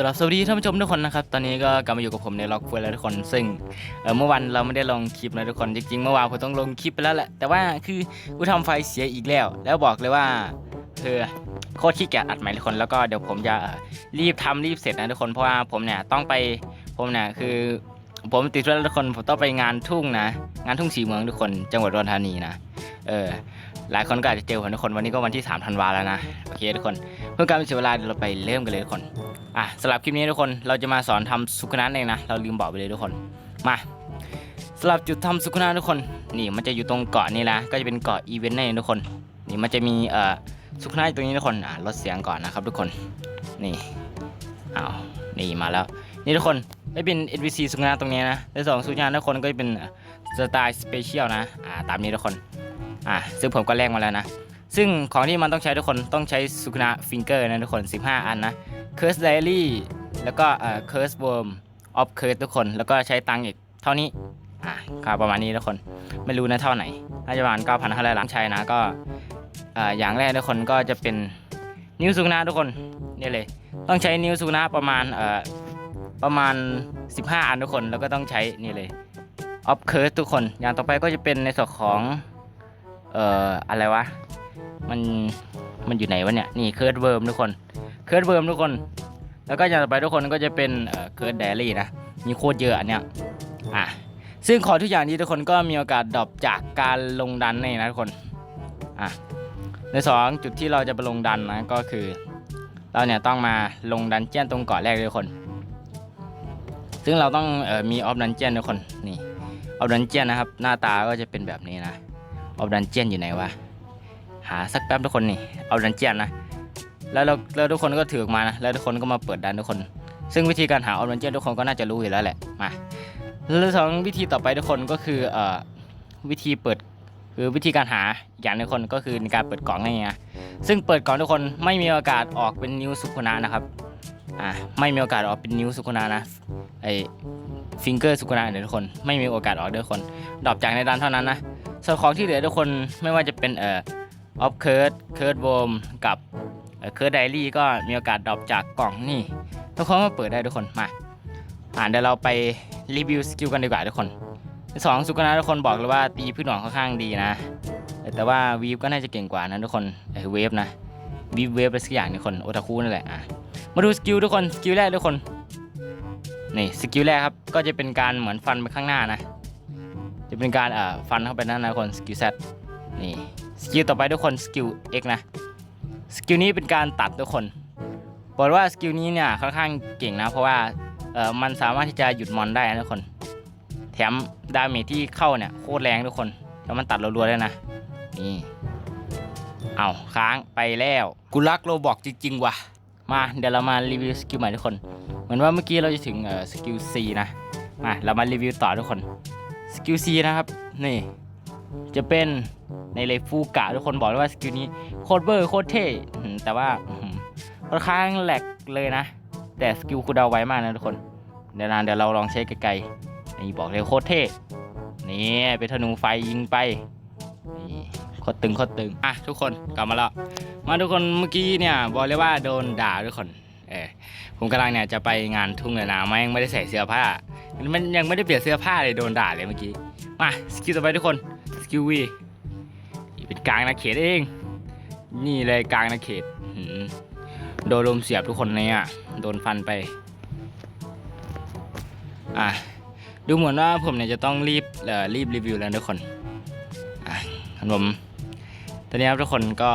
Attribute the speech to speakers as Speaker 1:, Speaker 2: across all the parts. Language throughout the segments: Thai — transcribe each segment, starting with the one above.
Speaker 1: กราบสวัสดีท่านผู้ชมทุกคนนะครับ ตอนนี้ก็กลับมาอยู่กับผมในล็อกเฟอร์แล้วทุกคน ซึ่งเมื่อวันเราไม่ได้ลงคลิปนะทุกคน จริงๆ เมื่อวานผมต้องลงคลิปไปแล้วแหละ แต่ว่าคือกูทำไฟเสียอีกแล้ว แล้วบอกเลยว่าคือโคตรขี้เกียจอัดใหม่ทุกคน แล้วก็เดี๋ยวผมจะรีบทำรีบเสร็จนะทุกคน เพราะว่าผมเนี่ยต้องไป ผมเนี่ยคือ ผมติดธุระทุกคน ผมต้องไปงานทุ่งนะ งานทุ่งสีเมืองทุกคน จังหวัดอุดรธานีนะ เออ หลายคนก็อาจจะเจอผมทุกคน วันนี้ก็วันที่3ธันวาแล้วนะ โอเคทุกคน เพื่อการม่เสียเวลาเราไปเริ่มกันเลยทุกคน อะสำหรับคลิปนี้ทุกคนเราจะมาสอนทำสุขนันเองนะ เราลืมบอกไปเลยทุกคนมาสำหรับจุดทำสุขนันทุกคน นี่มันจะอยู่ตรงเกาะนี่นะก็จะเป็นเกาะอีเวนต์นั่นเองทุกคน นี่มันจะมีเอ่อสุขนันตรงนี้ทุกคนอะลดเสียงก่อนนะครับทุกคนนี่อ้าวนี่มาแล้ว นี่ทุกคนได้เป็น NPC สุขนันตรงนี้นะและสองสุขนันทุกคนก็จะเป็นสไตล์สเปเชียลนะอ่าตามนี้ทุกคนอะซึ่งผมก็แลกมาแล้วนะ ซึ่งของที่มันต้องใช้ทุกคนต้องใช้สุขนาฟิงเกอร์นะทุกคน 15 อันนะ Curse Diary แล้วก็เอ่อ Curse Worm of Curse ทุกคน แล้วก็ใช้ตังอีกเท่านี้อะครับประมาณนี้ทุกคนไม่รู้นะเท่าไหนน่าจะประมาณ9,000เท่าไหร่หลังใช้นะก็เอ่ออย่างแรกทุกคนก็จะเป็นนิ้วสุขนาทุกคนนี่เลย ต้องใช้นิ้วสุขนาประมาณเอ่อประมาณ 15 อันทุกคนแล้วก็ต้องใช้นี่เลย of Curse ทุกคน อย่างต่อไปก็จะเป็นในส่วนของ เอ่อ อะไรวะ มันมันอยู่ไหนวะเนี่ยนี่เคิร์ดเวิร์มทุกคนเคิร์ดเวิร์มทุกคน แล้วก็อย่างต่อไปทุกคนก็จะเป็นเคิร์ดเดลี่นะมีโคตรเยอะอันเนี้ยอะซึ่งขอทุกอย่างนี้ทุกคนก็มีโอกาสดรอปจากการลงดันนี่นะทุกคนอะในสองจุดที่เราจะไปลงดันนะก็คือ เราเนี่ยต้องมาลงดันเจียนตรงเกาะแรกเลยทุกคน ซึ่งเราต้องออมีออฟดันเจียนทุกคนนี่ออฟดันเจียนนะครับ หน้าตาก็จะเป็นแบบนี้นะออฟดันเจียนอยู่ไหนวะ หาสักแป๊บทุกคนนี่เอาดันเจียนนะแล้วเราแล้วทุกคนก็ถือออกมานะแล้วทุกคนก็มาเปิดดันทุกคน ซึ่งวิธีการหาออฟดันเจียนทุกคนก็น่าจะรู้อยู่แล้วแหละมาแล้วสองวิธีต่อไปทุกคนก็คือเอ่อวิธีเปิดคือวิธีการหาอย่างหนึงคนก็คือในการเปิดกล่องนั่นเองนะซึ่งเปิดกล่องทุกคนไม่มีโอกาสออกเป็นนิ้วสุขุนานะครับอ่าไม่มีโอกาสออกเป็นนิ้วสุขุนานะไอฟิงเกอร์สุขุนาเดี๋ยวทุกคนไม่มีโอกาสออกด้วยคนดรอปจากในดันเท่านั้นนะส่วนของที่เหลือทุกคนไม่ว่าจะเป็นเอ่อ ออฟเคิร์ดเคิร์ดโวมกับเคิร์ดไดรี่ก็มีโอกาสดรอปจากกล่องนี่ ทุกคนมาเปิดได้ทุกคนมาอ่านเดี๋ยวเราไปรีวิวสกิลกันดีกว่าทุกคนสองสุกนาทุกคนบอกเลยว่าตีพื้นหนอนค่อนข้างดีนะ แต่ว่าวีฟก็น่าจะเก่งกว่านะทุกคนไอ้เวฟนะวีฟเวฟอะไรสักอย่างทุกคนโอตาคุนั่นแหละอะมาดูสกิลทุกคนสกิลแรกทุกคนนี่สกิลแรกครับก็จะเป็นการเหมือนฟันไปข้างหน้านะ จะเป็นการเอ่อฟันเข้าไปนั่นนะทุกคนสกิล Z นี่ สกิลต่อไปทุกคนสกิล X นะสกิลนี้เป็นการตัดทุกคนบอกว่าสกิลนี้เนี่ยค่อนข้างเก่งนะเพราะว่าเออมันสามารถที่จะหยุดมอนได้นะทุกคน แถมดาเมจที่เข้าเนี่ยโคตรแรงทุกคนแล้วมันตัดรัวๆได้นะนี่เอาค้างไปแล้วกูรักโรบอกจริงๆว่ะมาเดี๋ยวเรามารีวิวสกิลใหม่ทุกคน เหมือนว่าเมื่อกี้เราจะถึงสกิล C นะมาเรามารีวิวต่อทุกคนสกิล C นะครับนี่จะเป็น ในเลฟูกะทุกคนบอกเลยว่าสกิลนี้โคตรเบอร์โคตรเท่แต่ว่าค่อนข้างแหลกเลยนะ แต่สกิลคูลดาวไวมากนะทุกคนเดี๋ยวนะเดี๋ยวเราลองใช้ไกลๆนี่บอกเลยโคตรเท่นี่เป็นธนูไฟยิงไปนี่โคตรตึงโคตรตึงอะทุกคนกลับมาแล้วมาทุกคนเมื่อกี้เนี่ยบอกเลยว่าโดนด่าทุกคนเออผมกำลังเนี่ยจะไปงานทุ่งเลยนะแม่งไม่ได้ใส่เสื้อผ้ามันยังไม่ได้เปลี่ยนเสื้อผ้าเลยโดนด่าเลยเมื่อกี้มาสกิลต่อไปทุกคนสกิลวี เป็นกลางนาเขตเอง นี่เลยกลางนาเขตโดนลมเสียบทุกคนเนี่ยโดนฟันไป อะดูเหมือนว่าผมเนี่ยจะต้องรีบเอ่อรีบรีวิวแล้วทุกคนอะผมตอนนี้ครับทุกคนก็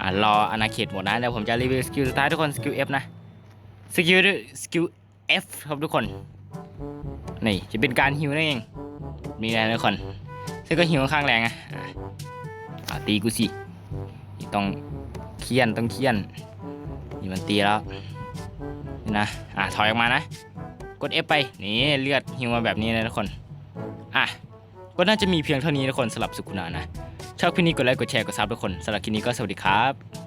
Speaker 1: อ่ารออาณาเขตหมดนะเดี๋ยวผมจะรีวิวสกิลสุดท้ายทุกคนสกิล F นะสกิลสกิล F ครับทุกคนนี่จะเป็นการฮิวนั่นเองมีอะไรทุกคน ซึ่งก็หิวค่อนข้างแรงอะอะตีกูสิต้องเคียนต้องเคียนนี่มันตีแล้วนี่นะอะถอยออกมานะ กด F ไปนี่เลือดหิวมาแบบนี้นะทุกคนอะก็น่าจะมีเพียงเท่านี้ทุกคนสำหรับสุขุนานะชอบคลิปนี้กดไลค์กดแชร์กดซับทุกคนสำหรับคลิปนี้ก็สวัสดีครับ